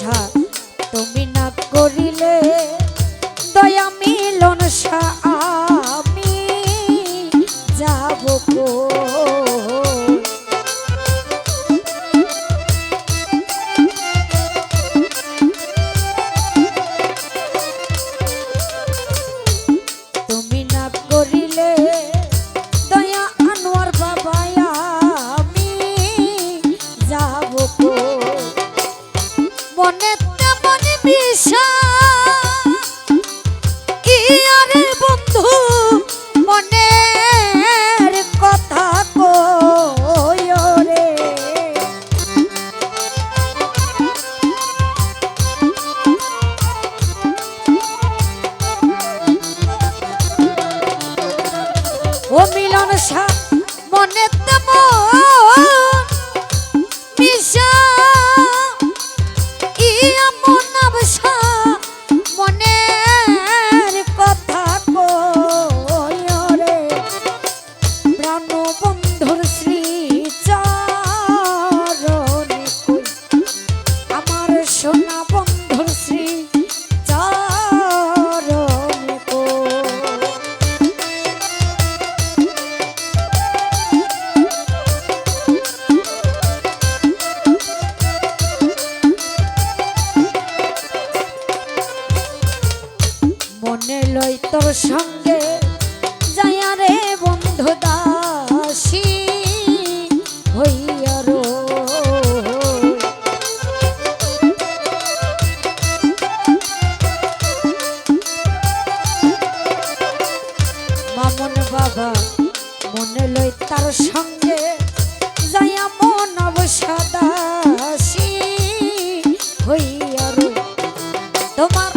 আশা ও মিলন শাহ মনে তম মিশা। ইয়া মন আবশা মনের কথা বন্ধুর শ্রী সঙ্গে যায়া রে বন্ধু দাসি হইয়া রো। মামন বাবা মনে লই তার সঙ্গে যায়া মন অবসাদাসী হইয়া রো। তোমার